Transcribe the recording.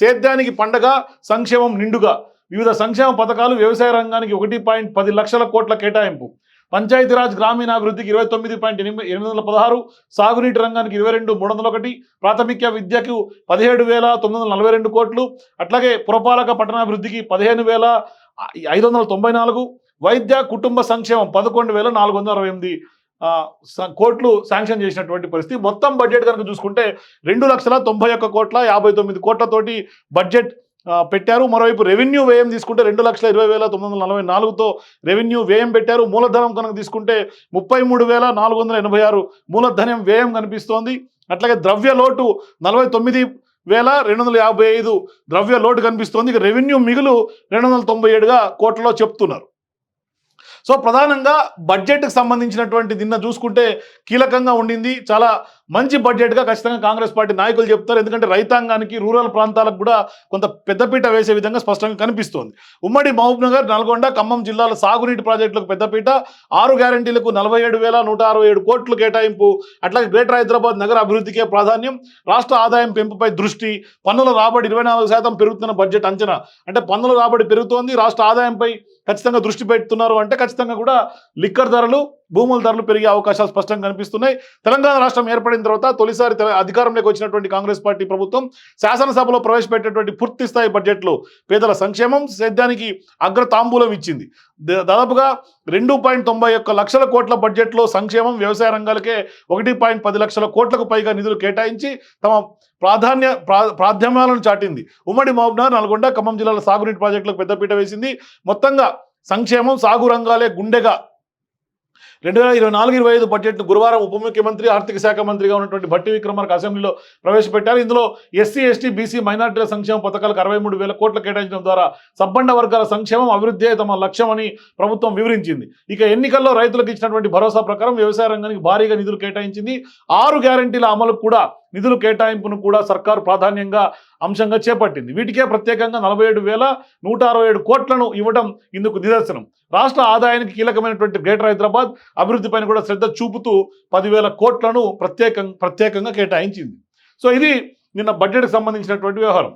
సేద్యానికి పండగ సంక్షేమం నిండుగా. వివిధ సంక్షేమ పథకాలు వ్యవసాయ రంగానికి ఒకటి పాయింట్ పది లక్షల కోట్ల కేటాయింపు. పంచాయతీరాజ్ గ్రామీణాభివృద్ధికి ఇరవై తొమ్మిది పాయింట్ ఎనిమిది ఎనిమిది వందల పదహారు. సాగునీటి రంగానికి ఇరవై రెండు మూడు వందల ఒకటి. ప్రాథమిక విద్యకు పదిహేడు వేల తొమ్మిది వందల నలభై రెండు కోట్లు. అట్లాగే పురపాలక పట్టణాభివృద్ధికి పదిహేను వేల ఐదు వందల తొంభై నాలుగు. వైద్య కుటుంబ సంక్షేమం పదకొండు వేల నాలుగు వందల అరవై ఎనిమిది. కోట్లు శాంక్షన్ చేసినటువంటి పరిస్థితి. మొత్తం బడ్జెట్ కనుక చూసుకుంటే రెండు లక్షల తొంభై ఒక్క కోట్ల యాభై తొమ్మిది కోట్లతోటి బడ్జెట్ పెట్టారు. మరోవైపు రెవెన్యూ వ్యయం తీసుకుంటే రెండు లక్షల ఇరవై వేల తొమ్మిది వందల నలభై నాలుగుతో రెవెన్యూ వ్యయం పెట్టారు. మూలధనం కనుక తీసుకుంటే ముప్పై మూడు వేల నాలుగు వందల ఎనభై ఆరు మూలధనం వ్యయం కనిపిస్తోంది. అట్లాగే ద్రవ్య లోటు నలభై తొమ్మిది వేల రెండు వందల యాభై ఐదు ద్రవ్య లోటు కనిపిస్తోంది. ఇక రెవెన్యూ మిగులు రెండు వందల తొంభై ఏడుగా కోట్లలో చెప్తున్నారు. సో ప్రధానంగా బడ్జెట్కి సంబంధించినటువంటి నిన్న చూసుకుంటే కీలకంగా ఉండింది. చాలా మంచి బడ్జెట్గా ఖచ్చితంగా కాంగ్రెస్ పార్టీ నాయకులు చెప్తారు. ఎందుకంటే రైతాంగానికి రూరల్ ప్రాంతాలకు కూడా కొంత పెద్దపీట వేసే విధంగా స్పష్టంగా కనిపిస్తోంది. ఉమ్మడి మహబూబ్నగర్ నల్గొండ ఖమ్మం జిల్లాల సాగునీటి ప్రాజెక్టులకు పెద్దపీట. ఆరు గ్యారంటీలకు నలభై ఏడు వేల నూట అరవై ఏడు కోట్లు కేటాయింపు. అట్లాగే గ్రేటర్ హైదరాబాద్ నగర అభివృద్ధికే ప్రాధాన్యం. రాష్ట్ర ఆదాయం పెంపుపై దృష్టి. పన్నుల రాబడి ఇరవై నాలుగు శాతం పెరుగుతున్న బడ్జెట్ అంచనా. అంటే పన్నుల రాబడి పెరుగుతోంది. రాష్ట్ర ఆదాయంపై ఖచ్చితంగా దృష్టి పెడుతున్నారు అంటే ఖచ్చితంగా కూడా లిక్కర్ ధరలు భూముల ధరలు పెరిగే అవకాశాలు స్పష్టంగా కనిపిస్తున్నాయి. తెలంగాణ రాష్ట్రం ఏర్పడిన తర్వాత తొలిసారి అధికారంలోకి వచ్చినటువంటి కాంగ్రెస్ పార్టీ ప్రభుత్వం శాసనసభలో ప్రవేశపెట్టేటువంటి పూర్తి స్థాయి బడ్జెట్లో పేదల సంక్షేమం సేద్యానికి అగ్ర తాంబూలం ఇచ్చింది దాదాపుగా రెండు పాయింట్ తొంభై ఒక్క లక్షల కోట్ల బడ్జెట్లో సంక్షేమం వ్యవసాయ రంగాలకే ఒకటి పాయింట్ పది లక్షల కోట్లకు పైగా నిధులు కేటాయించి తమ ప్రాధాన్య ప్రా ప్రాధాన్యాలను చాటింది. ఉమ్మడి మహబూబ్నగర్ నల్గొండ ఖమ్మం జిల్లాల సాగునీటి ప్రాజెక్టులకు పెద్దపీట వేసింది. మొత్తంగా సంక్షేమం సాగు రంగాలే గుండెగా రెండు వేల ఇరవై నాలుగు ఇరవై ఐదు బడ్జెట్ను గురువారం ఉప ముఖ్యమంత్రి ఆర్థిక శాఖ మంత్రిగా ఉన్నటువంటి భట్టి విక్రమార్క అసెంబ్లీలో ప్రవేశపెట్టారు. ఇందులో ఎస్సీ ఎస్టీ బీసీ మైనార్టీల సంక్షేమ పథకాలకు అరవై మూడు వేల కోట్లు కేటాయించడం ద్వారా సబ్బండ వర్గాల సంక్షేమం అభివృద్ధి తమ లక్ష్యమని ప్రభుత్వం వివరించింది. ఇక ఎన్నికల్లో రైతులకు ఇచ్చినటువంటి భరోసా ప్రకారం వ్యవసాయ రంగానికి భారీగా నిధులు కేటాయించింది. ఆరు గ్యారంటీల అమలు కూడా నిధులు కేటాయింపును కూడా సర్కారు ప్రాధాన్యంగా అంశంగా చేపట్టింది. వీటికే ప్రత్యేకంగా నలభై ఏడు వేల నూట అరవై ఏడు కోట్లను ఇవ్వడం ఇందుకు నిదర్శనం. రాష్ట్ర ఆదాయానికి కీలకమైనటువంటి గ్రేటర్ హైదరాబాద్ అభివృద్ధి పైన కూడా శ్రద్ధ చూపుతూ పదివేల కోట్లను ప్రత్యేకంగా ప్రత్యేకంగా కేటాయించింది. సో ఇది నిన్న బడ్జెట్కి సంబంధించినటువంటి వ్యవహారం.